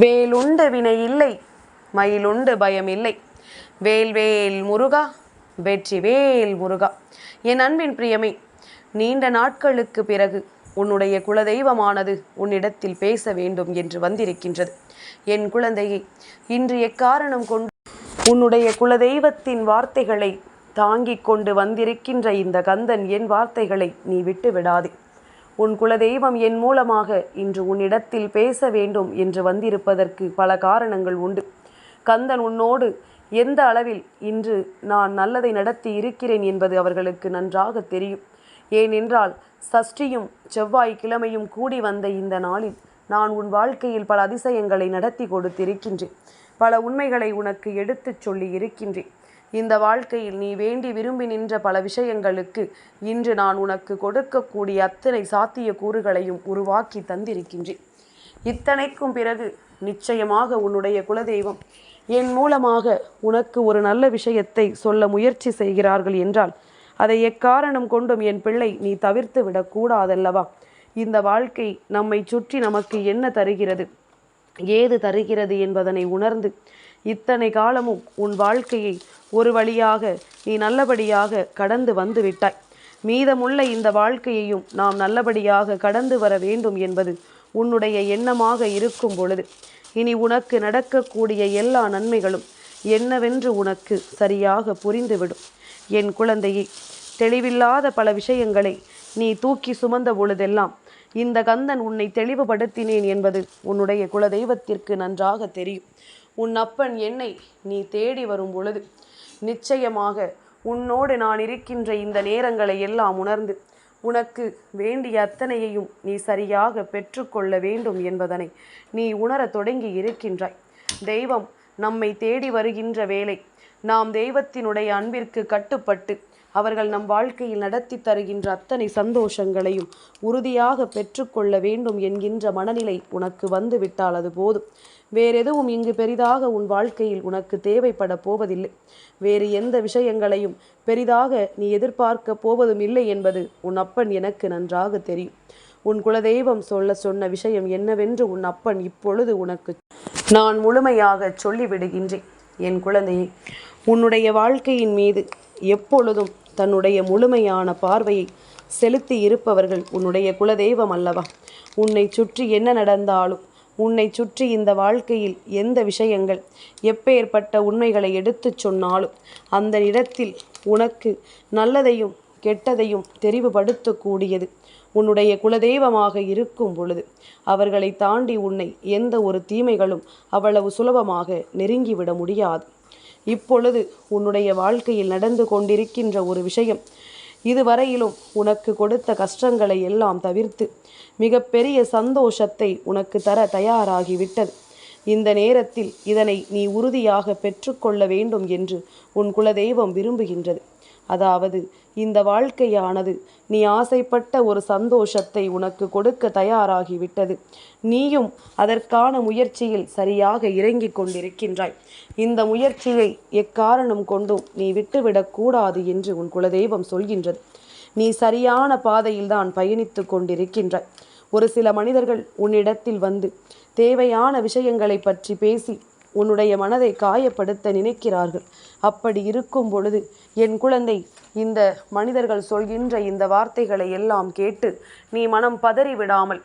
வேலுண்டு வினை இல்லை மயிலுண்டு பயம் இல்லை. வேல் வேல் முருகா வெற்றி வேல் முருகா. என் அன்பின் பிரியமே நீண்ட நாட்களுக்கு பிறகு உன்னுடைய குலதெய்வமானது உன்னிடத்தில் பேச வேண்டும் என்று வந்திருக்கின்றது. என் குழந்தையை இன்று எக்காரணம் கொண்டு உன்னுடைய குலதெய்வத்தின் வார்த்தைகளை தாங்கிக் கொண்டு வந்திருக்கின்ற இந்த கந்தன் என் வார்த்தைகளை நீ விட்டு விடாதே உன் குலதெய்வம் என் மூலமாக இன்று உன்னிடத்தில் பேச வேண்டும் என்று வந்திருப்பதற்கு பல காரணங்கள் உண்டு. கந்தன் உன்னோடு எந்த அளவில் இன்று நான் நல்லதை நடத்தி இருக்கிறேன் என்பது அவர்களுக்கு நன்றாக தெரியும். ஏனென்றால் சஷ்டியும் செவ்வாய் கிழமையும் கூடி வந்த இந்த நாளில் நான் உன் வாழ்க்கையில் பல அதிசயங்களை நடத்தி கொடுத்திருக்கின்றேன். பல உண்மைகளை உனக்கு எடுத்துச் சொல்லி இருக்கின்றேன். இந்த வாழ்க்கையில் நீ வேண்டி விரும்பி நின்ற பல விஷயங்களுக்கு இன்று நான் உனக்கு கொடுக்கக்கூடிய அத்தனை சாத்திய கூறுகளையும் உருவாக்கி தந்திருக்கின்றேன். இத்தனைக்கும் பிறகு நிச்சயமாக உன்னுடைய குலதெய்வம் என் மூலமாக உனக்கு ஒரு நல்ல விஷயத்தை சொல்ல முயற்சி செய்கிறார்கள் என்றால் அதை எக்காரணம் கொண்டும் என் பிள்ளை நீ தவிர்த்து விடக்கூடாதல்லவா? இந்த வாழ்க்கை நம்மை சுற்றி நமக்கு என்ன தருகிறது? ஏது தருகிறது என்பதனை உணர்ந்து இத்தனை காலமும் உன் வாழ்க்கையை ஒரு வழியாக நீ நல்லபடியாக கடந்து வந்து விட்டாய் மீதமுள்ள இந்த வாழ்க்கையையும் நாம் நல்லபடியாக கடந்து வர வேண்டும் என்பது உன்னுடைய எண்ணமாக இருக்கும் பொழுது. இனி உனக்கு நடக்கக்கூடிய எல்லா நன்மைகளும் என்னவென்று உனக்கு சரியாக புரிந்துவிடும். என் குழந்தையே தெளிவில்லாத பல விஷயங்களை நீ தூக்கி சுமந்த பொழுதெல்லாம் இந்த கந்தன் உன்னை தெளிவுபடுத்தினேன் என்பது உன்னுடைய குலதெய்வத்திற்கு நன்றாக தெரியும். உன் அப்பன் என்னை நீ தேடி வரும் பொழுது நிச்சயமாக உன்னோடு நான் இருக்கின்ற இந்த நேரங்களை எல்லாம் உணர்ந்து உனக்கு வேண்டிய அத்தனையையும் நீ சரியாக பெற்றுக்கொள்ள வேண்டும் என்பதனை நீ உணரத் தொடங்கி இருக்கின்றாய். தெய்வம் நம்மை தேடி வருகின்ற வேலை நாம் தெய்வத்தினுடைய அன்பிற்கு கட்டுப்பட்டு அவர்கள் நம் வாழ்க்கையில் நடத்தி தருகின்ற அத்தனை சந்தோஷங்களையும் உறுதியாக பெற்றுக்கொள்ள வேண்டும் என்கின்ற மனநிலை உனக்கு வந்து விட்டால் அது போதும். வேறெதுவும் இங்கு பெரிதாக உன் வாழ்க்கையில் உனக்கு தேவைப்பட போவதில்லை. வேறு எந்த விஷயங்களையும் பெரிதாக நீ எதிர்பார்க்க போவதும் இல்லை என்பது உன் அப்பன் எனக்கு நன்றாக தெரியும். உன் குலதெய்வம் சொல்ல சொன்ன விஷயம் என்னவென்று உன் அப்பன் இப்பொழுது உனக்கு நான் முழுமையாக சொல்லிவிடுகின்றேன். என் குழந்தையை உன்னுடைய வாழ்க்கையின் மீது எப்பொழுதும் தன்னுடைய முழுமையான பார்வையை செலுத்தி இருப்பவர்கள் உன்னுடைய குலதெய்வம் அல்லவா? உன்னை சுற்றி என்ன நடந்தாலும் உன்னை சுற்றி இந்த வாழ்க்கையில் எந்த விஷயங்கள் எப்பேற்பட்ட உண்மைகளை எடுத்துச் சொன்னாலும் அந்த இடத்தில் உனக்கு நல்லதையும் கெட்டதையும் தெரிவுபடுத்தக்கூடியது. உன்னுடைய குலதெய்வமாக இருக்கும் பொழுது அவர்களை தாண்டி உன்னை எந்த ஒரு தீமைகளும் அவ்வளவு சுலபமாக நெருங்கிவிட முடியாது. இப்பொழுது உன்னுடைய வாழ்க்கையில் நடந்து கொண்டிருக்கின்ற ஒரு விஷயம். இதுவரையிலும் உனக்கு கொடுத்த கஷ்டங்களை எல்லாம் தவிர்த்து மிகப்பெரிய சந்தோஷத்தை உனக்கு தர தயாராகிவிட்டது. இந்த நேரத்தில் இதனை நீ உறுதியாக பெற்றுக்கொள்ள வேண்டும் என்று உன் குலதெய்வம் விரும்புகின்றது. அதாவது இந்த வாழ்க்கையானது நீ ஆசைப்பட்ட ஒரு சந்தோஷத்தை உனக்கு கொடுக்க தயாராகிவிட்டது. நீயும் அதற்கான முயற்சியில் சரியாக இறங்கிக் கொண்டிருக்கின்றாய். இந்த முயற்சியை எக்காரணம் கொண்டும் நீ விட்டுவிடக்கூடாது என்று உன் குலதெய்வம் சொல்கின்றது. நீ சரியான பாதையில்தான் பயணித்து கொண்டிருக்கின்றாய். ஒரு சில மனிதர்கள் உன்னிடத்தில் வந்து தேவையான விஷயங்களை பற்றி பேசி உன்னுடைய மனதை காயப்படுத்த நினைக்கிறார்கள். அப்படி இருக்கும் பொழுது என் குழந்தை இந்த மனிதர்கள் சொல்கின்ற இந்த வார்த்தைகளை எல்லாம் கேட்டு நீ மனம் பதறி விடாமல்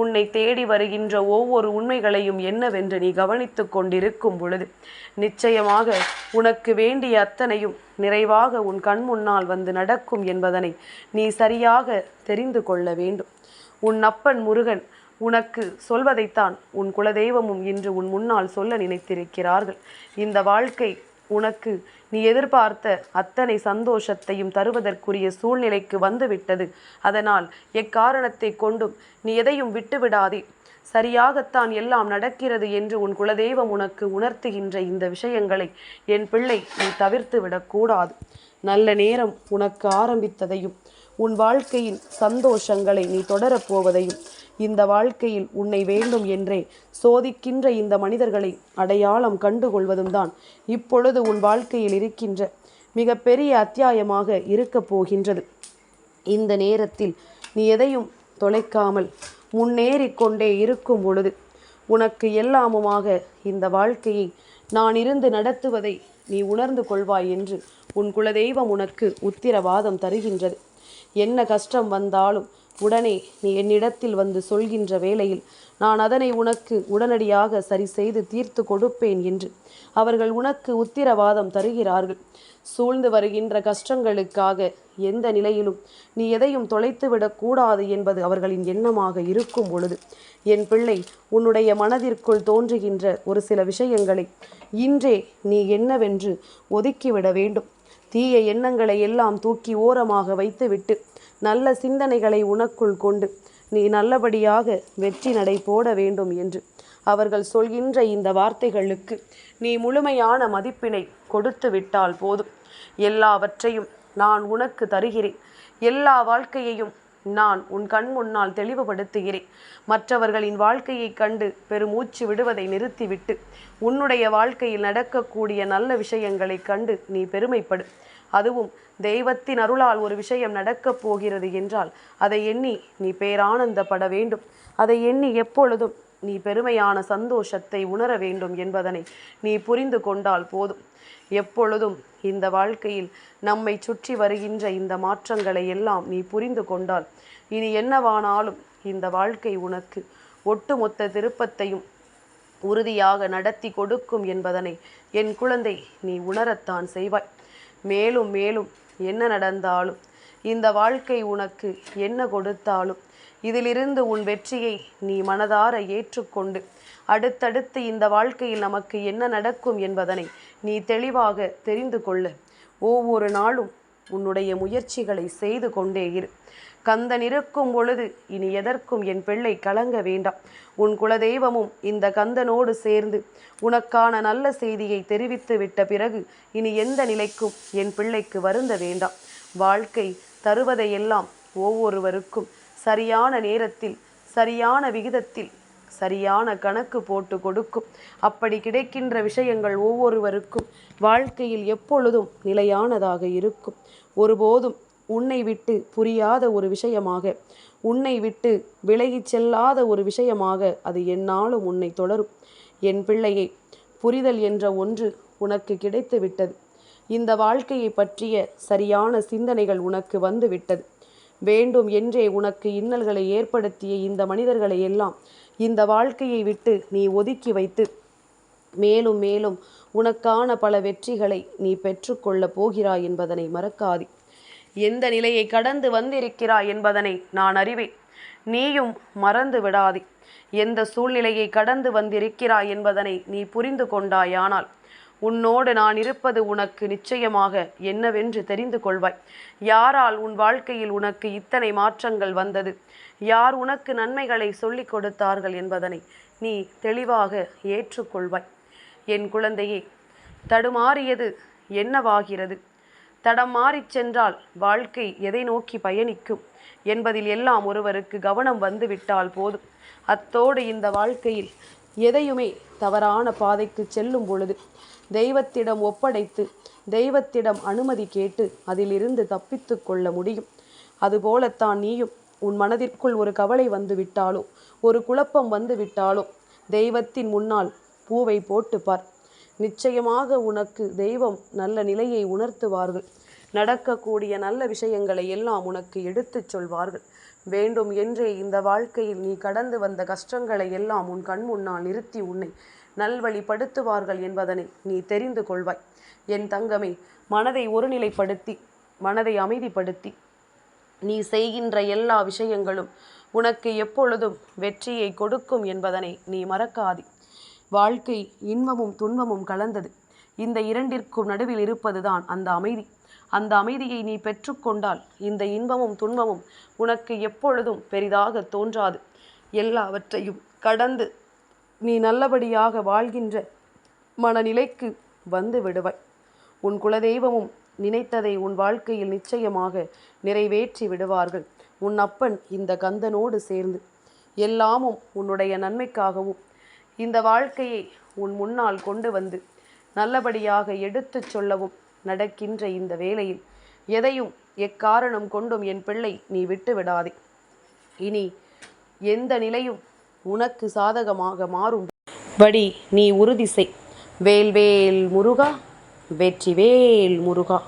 உன்னை தேடி வருகின்ற ஒவ்வொரு உண்மைகளையும் என்னவென்று நீ கவனித்து கொண்டிருக்கும் பொழுது நிச்சயமாக உனக்கு வேண்டிய அத்தனையும் நிறைவாக உன் கண் முன்னால் வந்து நடக்கும் என்பதனை நீ சரியாக தெரிந்து கொள்ள வேண்டும். உன் அப்பன் முருகன் உனக்கு சொல்வதைத்தான் உன் குலதெய்வமும் இன்று உன் முன்னால் சொல்ல நினைத்திருக்கிறார்கள். இந்த வாழ்க்கை உனக்கு நீ எதிர்பார்த்த அத்தனை சந்தோஷத்தையும் தருவதற்குரிய சூழ்நிலைக்கு வந்துவிட்டது. அதனால் எக்காரணத்தை கொண்டும் நீ எதையும் விட்டுவிடாதே. சரியாகத்தான் எல்லாம் நடக்கிறது என்று உன் குலதெய்வம் உனக்கு உணர்த்துகின்ற இந்த விஷயங்களை என் பிள்ளை நீ தவிர்த்து விடக்கூடாது. நல்ல நேரம் உனக்கு ஆரம்பித்ததையும் உன் வாழ்க்கையின் சந்தோஷங்களை நீ தொடரப்போவதையும் இந்த வாழ்க்கையில் உன்னை வேண்டும் என்றே சோதிக்கின்ற இந்த மனிதர்களை அடையாளம் கண்டுகொள்வதும் தான் இப்பொழுது உன் வாழ்க்கையில் இருக்கின்ற மிகப்பெரிய அத்தியாயமாக இருக்கப் போகின்றது. இந்த நேரத்தில் நீ எதையும் தொலைக்காமல் முன்னேறிக் கொண்டே இருக்கும் பொழுது உனக்கு எல்லாமுமாக இந்த வாழ்க்கையை நான் இருந்து நடத்துவதை நீ உணர்ந்து கொள்வாய் என்று உன் குலதெய்வம் உனக்கு உத்திரவாதம் தருகின்றது. என்ன கஷ்டம் வந்தாலும் உடனே நீ என்னிடத்தில் வந்து சொல்கின்ற வேளையில் நான் அதனை உனக்கு உடனடியாக சரி செய்து தீர்த்து கொடுப்பேன் என்று அவர்கள் உனக்கு உத்திரவாதம் தருகிறார்கள். சூழ்ந்து வருகின்ற கஷ்டங்களுக்காக எந்த நிலையிலும் நீ எதையும் தொலைத்துவிடக் கூடாது என்பது அவர்களின் எண்ணமாக இருக்கும் பொழுது என் பிள்ளை உன்னுடைய மனதிற்குள் தோன்றுகின்ற ஒரு சில விஷயங்களை இன்றே நீ என்னவென்று ஒதுக்கிவிட வேண்டும். தீய எண்ணங்களை எல்லாம் தூக்கி ஓரமாக வைத்துவிட்டு நல்ல சிந்தனைகளை உனக்குள் கொண்டு நீ நல்லபடியாக வெற்றி நடை போட வேண்டும் என்று. அவர்கள் சொல்கின்ற இந்த வார்த்தைகளுக்கு நீ முழுமையான மதிப்பினை கொடுத்து விட்டால் போதும். எல்லாவற்றையும் நான் உனக்கு தருகிறேன். எல்லா வாழ்க்கையையும் நான் உன் கண் முன்னால் தெளிவுபடுத்துகிறேன். மற்றவர்களின் வாழ்க்கையைக் கண்டு பெருமூச்சு விடுவதை நிறுத்திவிட்டு உன்னுடைய வாழ்க்கையில் நடக்கக்கூடிய நல்ல விஷயங்களைக் கண்டு நீ பெருமைப்படு. அதுவும் தெய்வத்தின் அருளால் ஒரு விஷயம் நடக்கப் போகிறது என்றால் அதை எண்ணி நீ பேரானந்தப்பட வேண்டும். அதை எண்ணி எப்பொழுதும் நீ பெருமையான சந்தோஷத்தை உணர வேண்டும் என்பதனை நீ புரிந்து கொண்டால் போதும். எப்பொழுதும் இந்த வாழ்க்கையில் நம்மை சுற்றி வருகின்ற இந்த மாற்றங்களை எல்லாம் நீ புரிந்து கொண்டால் இனி என்னவானாலும் இந்த வாழ்க்கை உனக்கு ஒட்டுமொத்த திருப்பத்தையும் உறுதியாக நடத்தி கொடுக்கும் என்பதனை என் குழந்தை நீ உணரத்தான் செய்வாய். மேலும் மேலும் என்ன நடந்தாலும் இந்த வாழ்க்கை உனக்கு என்ன கொடுத்தாலும் இதிலிருந்து உன் வெற்றியை நீ மனதார ஏற்றுக்கொண்டு அடுத்தடுத்து இந்த வாழ்க்கையில் நமக்கு என்ன நடக்கும் என்பதனை நீ தெளிவாக தெரிந்து கொள்ள. ஒவ்வொரு நாளும் உன்னுடைய முயற்சிகளை செய்து கொண்டே இரு. கந்தன் இருக்கும் பொழுது இனி எதற்கும் என் பிள்ளை கலங்க வேண்டாம். உன் குலதெய்வமும் இந்த கந்தனோடு சேர்ந்து உனக்கான நல்ல செய்தியை தெரிவித்து விட்ட பிறகு இனி எந்த நிலைக்கும் என் பிள்ளைக்கு வருந்த வேண்டாம். வாழ்க்கை தருவதையெல்லாம் ஒவ்வொருவருக்கும் சரியான நேரத்தில் சரியான விகிதத்தில் சரியான கணக்கு போட்டு கொடுக்கும். அப்படி கிடைக்கின்ற விஷயங்கள் ஒவ்வொருவருக்கும் வாழ்க்கையில் எப்பொழுதும் நிலையானதாக இருக்கும். ஒருபோதும் உன்னை விட்டு புரியாத ஒரு விஷயமாக உன்னை விட்டு விலகிச் செல்லாத ஒரு விஷயமாக அது என்னாலும் உன்னை தொடரும். என் பிள்ளையை புரிதல் என்ற ஒன்று உனக்கு கிடைத்து விட்டது இந்த வாழ்க்கையை பற்றிய சரியான சிந்தனைகள் உனக்கு வந்து விட்டது வேண்டும் என்றே உனக்கு இன்னல்களை ஏற்படுத்திய இந்த மனிதர்களை எல்லாம் இந்த வாழ்க்கையை விட்டு நீ ஒதுக்கி வைத்து மேலும் மேலும் உனக்கான பல வெற்றிகளை நீ பெற்றுக்கொள்ளப் போகிறாய் என்பதனை மறக்காதே. எந்த நிலையை கடந்து வந்திருக்கிறாய் என்பதனை நான் அறிவேன். நீயும் மறந்து விடாதே. எந்த சூழ்நிலையை கடந்து வந்திருக்கிறாய் என்பதனை நீ புரிந்து கொண்டாயானால் உன்னோடு நான் இருப்பது உனக்கு நிச்சயமாக என்னவென்று தெரிந்து கொள்வாய். யாரால் உன் வாழ்க்கையில் உனக்கு இத்தனை மாற்றங்கள் வந்தது? யார் உனக்கு நன்மைகளை சொல்லிக் கொடுத்தார்கள் என்பதனை நீ தெளிவாக ஏற்றுக்கொள்வாய். என் குழந்தையே தடுமாறியது என்னவாகிறது? தடம் மாறிச் சென்றால் வாழ்க்கை எதை நோக்கி பயணிக்கும்? என்பதில் எல்லாம் ஒருவருக்கு கவனம் வந்துவிட்டால் போதும். அத்தோடு இந்த வாழ்க்கையில் எதையுமே தவறான பாதைக்கு செல்லும் பொழுது தெய்வத்திடம் ஒப்படைத்து தெய்வத்திடம் அனுமதி கேட்டு அதிலிருந்து தப்பித்து கொள்ள முடியும். அதுபோலத்தான் நீயும் உன் மனதிற்குள் ஒரு கவலை வந்து விட்டாலோ ஒரு குழப்பம் வந்து விட்டாலோ தெய்வத்தின் முன்னால் பூவை போட்டு பார். நிச்சயமாக உனக்கு தெய்வம் நல்ல நிலையை உணர்த்துவார்கள். நடக்கக்கூடிய நல்ல விஷயங்களை எல்லாம் உனக்கு எடுத்துச் சொல்வார்கள். வேண்டும் என்றே இந்த வாழ்க்கையில் நீ கடந்து வந்த கஷ்டங்களை எல்லாம் உன் கண் முன்னால் நிறுத்தி உன்னை நல்வழிப்படுத்துவார்கள் என்பதனை நீ தெரிந்து கொள்வாய். என் தங்கமே மனதை ஒருநிலைப்படுத்தி மனதை அமைதிப்படுத்தி நீ செய்கின்ற எல்லா விஷயங்களும் உனக்கு எப்பொழுதும் வெற்றியை கொடுக்கும் என்பதனை நீ மறக்காதே. வாழ்க்கை இன்பமும் துன்பமும் கலந்தது. இந்த இரண்டிற்கும் நடுவில் இருப்பதுதான் அந்த அமைதி. அந்த அமைதியை நீ பெற்றுக்கொண்டால் இந்த இன்பமும் துன்பமும் உனக்கு எப்பொழுதும் பெரிதாக தோன்றாது. எல்லாவற்றையும் கடந்து நீ நல்லபடியாக வாழ்கின்ற மனநிலைக்கு வந்து விடுவாய். உன் குலதெய்வமும் நினைத்ததை உன் வாழ்க்கையில் நிச்சயமாக நிறைவேற்றி விடுவார்கள். உன் அப்பன் இந்த கந்தனோடு சேர்ந்து எல்லாமும் உன்னுடைய நன்மைக்காகவும் இந்த வாழ்க்கையை உன் முன்னால் கொண்டு வந்து நல்லபடியாக எடுத்துச் சொல்லவும் நடக்கின்ற இந்த வேளையில் எதையும் எக்காரணம் கொண்டும் என் பிள்ளை நீ விட்டு விடாதே இனி எந்த நிலையும் உனக்கு சாதகமாக மாறும். படி நீ உறுதி செய். வேல்வேல் முருகா வெற்றிவேல் முருகா.